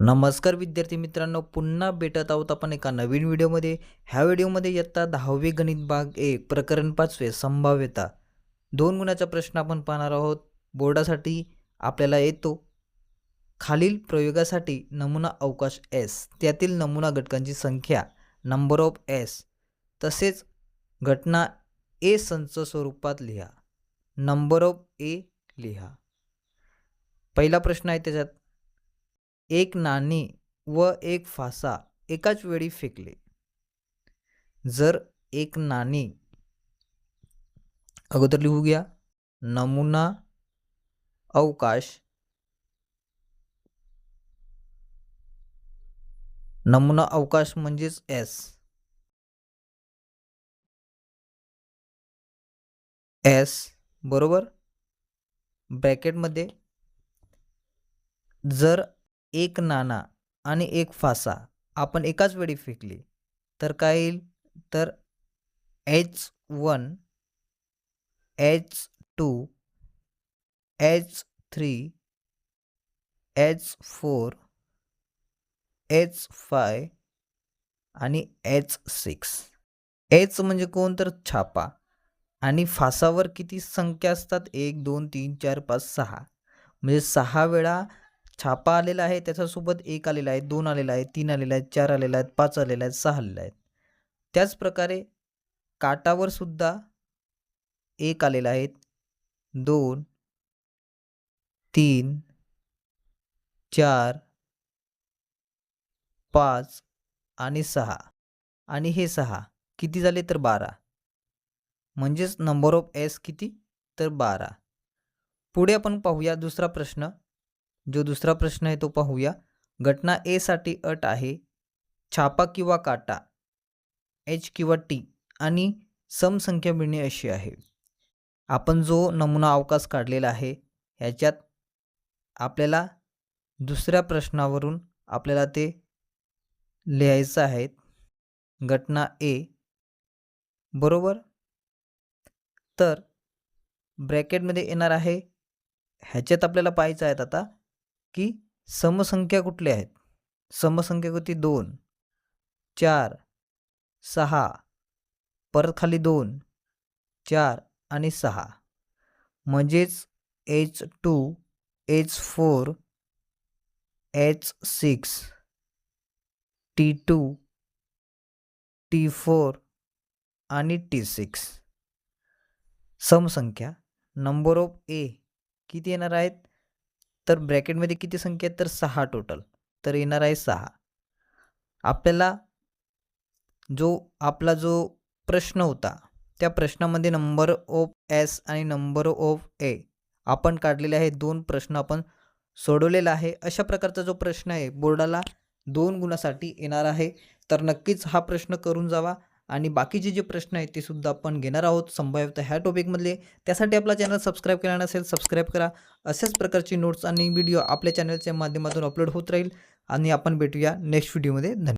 नमस्कार विद्यार्थी मित्रांनो पुन्हा भेटत आहोत आपण एका नवीन व्हिडिओमध्ये. ह्या व्हिडिओमध्ये इयत्ता दहावी गणित भाग एक प्रकरण पाचवे संभाव्यता. दोन गुणाचा प्रश्न आपण पाहणार आहोत. बोर्डासाठी आपल्याला येतो. खालील प्रयोगासाठी नमुना अवकाश एस त्यातील नमुना घटकांची संख्या नंबर ऑफ एस तसेच घटना ए संच स्वरूपात लिहा. नंबर ऑफ ए लिहा. पहिला प्रश्न आहे त्याच्यात एक नाणी व एक फासा एकाच वेळी फेकले. जर एक नाणी अगोदर लिहू घ्या. नमुना अवकाश. नमुना अवकाश म्हणजेच एस एस बरोबर? ब्रॅकेटमध्ये. जर एक नाणा आणि एक फासा. आपण एकाच वेळी फेकले. तर काय येईल? तर H one H two H three H four H five आणि एच सिक्स एच म्हणजे कोण? तर छापा. आणि फासावर किती संख्या असतात? एक दोन तीन चार पाच सहा. म्हणजे सहा वेळा छापा आलेला आहे त्याच्यासोबत एक आलेला आहे दोन आलेला आहे तीन आलेला आहे चार आलेला आहेत पाच आलेला आहेत सहा आलेला आहेत. त्याचप्रकारे काटावर सुद्धा एक आलेला आहे दोन तीन चार पाच आणि सहा. आणि हे सहा किती झाले तर बारा? म्हणजेच नंबर ऑफ एस किती? तर बारा. पुढे आपण पाहूया दुसरा प्रश्न. जो दुसरा प्रश्न आहे तो पाहूया. घटना ए साठी अट आहे. छापा किंवा काटा. एच किंवा टी आणि समसंख्या मिळणे अशी आहे. आपण जो नमुना अवकाश काढलेला आहे ह्याच्यात आपल्याला दुसऱ्या प्रश्नावरून आपल्याला ते लिहायचं आहे. घटना ए बरोबर? तर ब्रॅकेटमध्ये येणार आहे. ह्याच्यात आपल्याला पाहायचं आहेत आता. की समसंख्या कुठल्या आहेत? समसंख्या होती दोन चार सहा परत खाली दोन चार आणि सहा. म्हणजेच H two H four H six T two T four आणि टी सिक्स. समसंख्या नंबर ऑफ ए किती येणार आहेत? तर ब्रॅकेटमध्ये किती संख्या आहेत? तर सहा टोटल तर येणार आहे सहा. आपल्याला जो आपला जो प्रश्न होता त्या प्रश्नामध्ये नंबर ऑफ एस आणि नंबर ऑफ ए आपण काढलेले आहे. दोन प्रश्न आपण सोडवलेला आहे. अशा प्रकारचा जो प्रश्न आहे बोर्डाला दोन गुणासाठी येणार आहे. तर नक्कीच हा प्रश्न करून जावा. आणि बाकीचे जे प्रश्न आहेत ते सुद्धा आपण घेणार आहोत संभाव्यता ह्या टॉपिकमधले त्यासाठी आपला चॅनल सबस्क्राईब केला नसेल सबस्क्राईब करा. अशाच प्रकारची नोट्स आणि व्हिडिओ आपल्या चॅनलच्या माध्यमातून अपलोड होत राहील. आणि आपण भेटूया नेक्स्ट व्हिडिओमध्ये धन्यवाद.